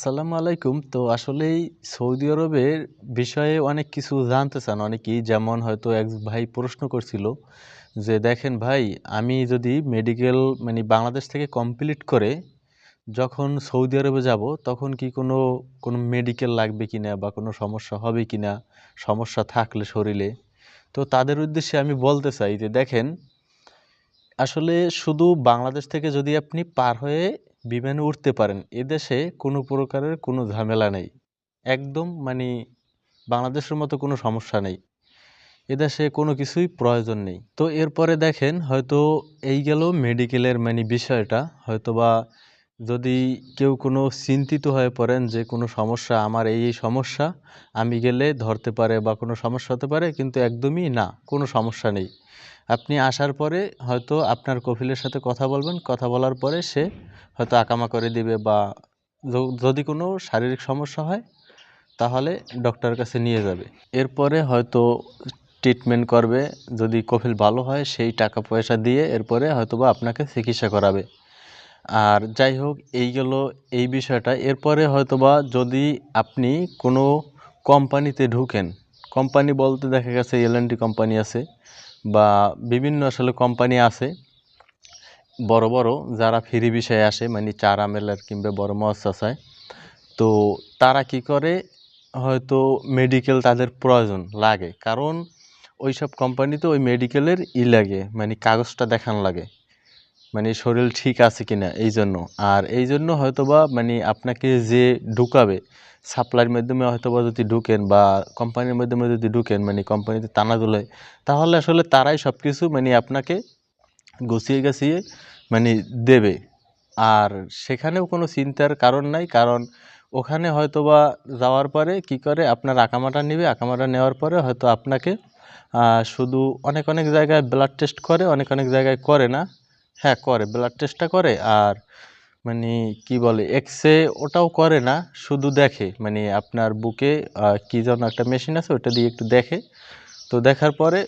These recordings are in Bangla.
আসসালামু আলাইকুম। তো আসলেই সৌদি আরবের বিষয়ে অনেক কিছু জানতে চান অনেকেই। যেমন হয়তো এক ভাই প্রশ্ন করছিল যে, দেখেন ভাই, আমি যদি মেডিকেল মানে বাংলাদেশ থেকে কমপ্লিট করে যখন সৌদি আরবে যাব, তখন কি কোনো কোনো মেডিকেল লাগবে কিনা বা কোনো সমস্যা হবে কিনা? সমস্যা থাকলে শরীরে। তো তাদের উদ্দেশ্যে আমি বলতে চাই যে, দেখেন, আসলে শুধু বাংলাদেশ থেকে যদি আপনি পার হয়ে বিমানে উঠতে পারেন। এদেশে কোনো প্রকারের কোনো ঝামেলা নেই। একদম মানে বাংলাদেশের মতো কোনো সমস্যা নেই। এদেশে কোনো কিছুই প্রয়োজন নেই। তো এরপরে দেখেন হয়তো এই গেল মেডিকেলের মানে বিষয়টা। হয়তো বা যদি কেউ কোনো চিন্তিত হয়ে পড়েন যে কোনো সমস্যা, আমার এই এই সমস্যা, আমি গেলে ধরতে পারে বা কোনো সমস্যা হতে পারে, কিন্তু একদমই না, কোনো সমস্যা নেই। আপনি আসার পরে হয়তো আপনার কফিলের সাথে কথা বলবেন, কথা বলার পরে সে হয়তো আকামা করে দিবে বা যদি কোনো শারীরিক সমস্যা হয়, তাহলে ডক্টরের কাছে নিয়ে যাবে। এরপরে হয়তো ট্রিটমেন্ট করবে, যদি কফিল ভালো হয়, সেই টাকা পয়সা দিয়ে এরপরে হয়তোবা আপনাকে চিকিৎসা করাবে। আর যাই হোক, এই গেল এই বিষয়টা। এরপরে হয়তোবা যদি আপনি কোনো কোম্পানিতে ঢুকেন, কোম্পানি বলতে দেখা গেছে এল কোম্পানি আছে বা বিভিন্ন আসলে কোম্পানি আছে, বড় বড় যারা ফ্রি বিষয়ে আসে মানে চার আমেলার কিংবা বড় মহাশাসায় তো তারা কি করে, হয়তো মেডিকেল তাদের প্রয়োজন লাগে। কারণ ওই সব কোম্পানিতে ওই মেডিকেলের ই লাগে মানে কাগজটা দেখানো লাগে। মানে শরীর ঠিক আছে কিনা এই জন্য আর এই জন্য হয়তোবা মানে আপনাকে যে ঢুকাবে সাপ্লাইয়ের মাধ্যমে হয়তোবা যদি ঢুকেন বা কোম্পানির মাধ্যমে যদি ঢুকেন মানে কোম্পানিতে টানা দুলে তাহলে আসলে তারাই সব কিছু মানে আপনাকে গুছিয়ে গাছিয়ে মানে দেবে। আর সেখানেও কোনো চিন্তার কারণ নাই, কারণ ওখানে হয়তোবা যাওয়ার পরে কি করে, আপনার আকামাটা নেবে আকামাটা নেওয়ার পরে হয়তো আপনাকে শুধু অনেক অনেক জায়গায় ব্লাড টেস্ট করে, অনেক অনেক জায়গায় করে না হ্যাঁ করে ব্লাড টেস্টটা করে আর মানে কি বলে এক্সরে ওটাও করে না, শুধু দেখে। মানে আপনার বুকে কি যেন একটা মেশিন আছে ওটা দিয়ে একটু দেখে। তো দেখার পরে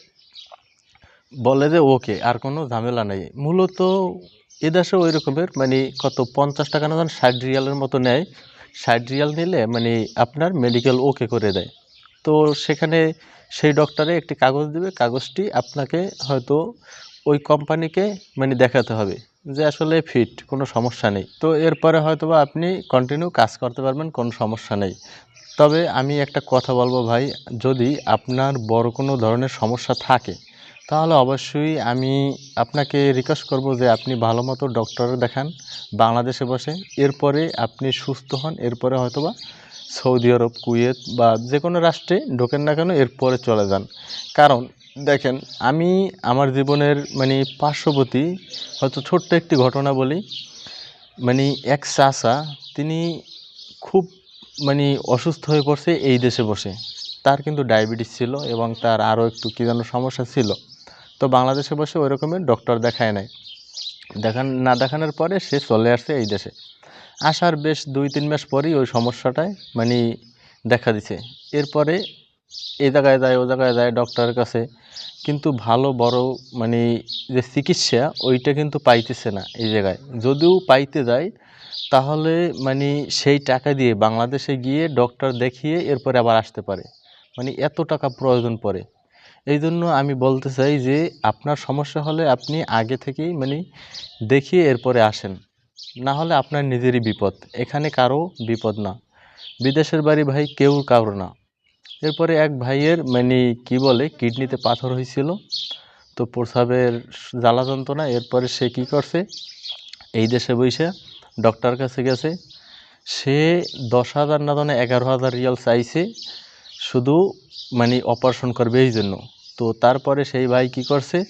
বলে যে ওকে আর কোনো ঝামেলা নেই। মূলত এদেশে ওই রকমের মানে কত পঞ্চাশ টাকা না যেন ষাট রিয়ালের মতো নেয়। ষাট রিয়াল নিলে মানে আপনার মেডিকেল ওকে করে দেয়। তো সেখানে সেই ডক্টরে একটি কাগজ দেবে, কাগজটি আপনাকে হয়তো ওই কোম্পানিকে মানে দেখাতে হবে যে আসলে ফিট কোনো সমস্যা নেই। তো এরপরে হয়তো বা আপনি কন্টিনিউ কাজ করতে পারবেন, কোনো সমস্যা নেই। তবে আমি একটা কথা বলব ভাই, যদি আপনার বড় কোনো ধরনের সমস্যা থাকে, তাহলে অবশ্যই আমি আপনাকে রিকোয়েস্ট করব যে আপনি ভালো মতো ডক্টরে দেখান, বাংলাদেশে বসে, এরপরে আপনি সুস্থ হন, এরপরে হয়তোবা সৌদি আরব, কুয়েত বা যে কোনো রাষ্ট্রে ঢোকেন না কেন, এরপরে চলে যান। কারণ, দেখেন, আমি আমার জীবনের মানে পার্শ্ববর্তী, হয়তো ছোট্ট একটি ঘটনা বলি। মানে এক চাচা, তিনি খুব মানে অসুস্থ হয়ে পড়ছে এই দেশে বসে। তার কিন্তু ডায়াবেটিস ছিল এবং তার আরও একটু কী যেন সমস্যা ছিল। তো বাংলাদেশে বসে ওই রকমের ডক্টর দেখায় নাই। দেখান, না দেখানোর পরে সে চলে আসছে এই দেশে। আসার বেশ দুই, তিন মাস পরেই ওই সমস্যাটায় মানে দেখা দিছে। এরপরে এই জায়গায় যায়, ও জায়গায় যায় ডক্টরের কাছে। কিন্তু ভালো, বড় মানে যে চিকিৎসা, ওইটা কিন্তু পাইতেছে না এই জায়গায়। যদিও পাইতে যায়, তাহলে মানে সেই টাকা দিয়ে বাংলাদেশে গিয়ে ডক্টর দেখিয়ে এরপরে আবার আসতে পারে। মানে এত টাকা প্রয়োজন পড়ে। এই জন্য আমি বলতে চাই যে, আপনার সমস্যা হলে আপনি আগে থেকেই মানে দেখিয়ে এরপরে আসেন। না হলে আপনার নিজেরই বিপদ। এখানে কারও বিপদ না। বিদেশের বাড়ি ভাই কেউ কারও না। এরপরে এক ভাইয়ের মানে কি বলে, কিডনিতে পাথর হয়েছিল। তো প্রসাবের জ্বালা যন্ত্রণা। এরপরে সে কি করছে? এই দেশে বসে ডক্টর কাছে গেছে। সে দশ হাজার না জানে এগারো হাজার রিয়াল চাইছে। শুধু মানে অপারেশন করবে এই জন্য। তো তারপরে সেই ভাই কি করছে?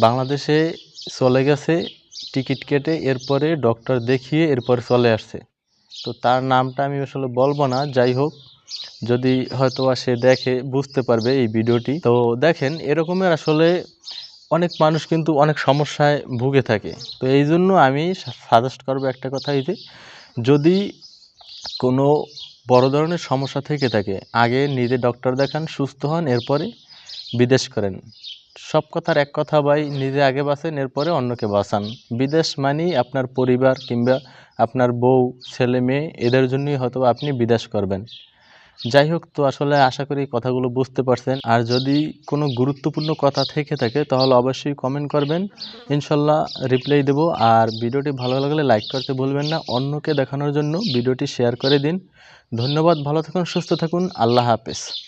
বাংলাদেশে চলে গেছে। টিকিট কেটে এরপরে ডক্টর দেখিয়ে এরপরে চলে আসছে। তো তার নামটা আমি আসলে বলব না, যাই হোক। যদি হয়তো সে দেখে, বুঝতে পারবে এই ভিডিওটি। তো দেখেন, এরকমের আসলে অনেক মানুষ কিন্তু অনেক সমস্যায় ভুগে থাকে। তো এই জন্য আমি সাজেস্ট করব একটা কথাই যে, যদি কোনো বড় ধরনের সমস্যা থেকে থাকে, আগে নিজে ডক্টর দেখান, সুস্থ হন, এরপরে বিদেশ করেন। সব কথার এক কথা ভাই, নিজে আগে বাঁচেন, এরপরে অন্যকে বাঁচান। বিদেশ মানেই আপনার পরিবার কিংবা আপনার বউ, ছেলে, মেয়ে, এদের জন্যই হয়তো আপনি বিদেশ করবেন। যাই হোক, তো আসলে আশা করি কথাগুলো বুঝতে পারছেন। আর যদি কোনো গুরুত্বপূর্ণ কথা থেকে থাকে, তাহলে অবশ্যই কমেন্ট করবেন। ইনশাল্লাহ রিপ্লাই দেব। আর ভিডিওটি ভালো লাগলে লাইক করতে ভুলবেন না। অন্যকে দেখানোর জন্য ভিডিওটি শেয়ার করে দিন। ধন্যবাদ, ভালো থাকুন, সুস্থ থাকুন। আল্লাহ হাফেজ।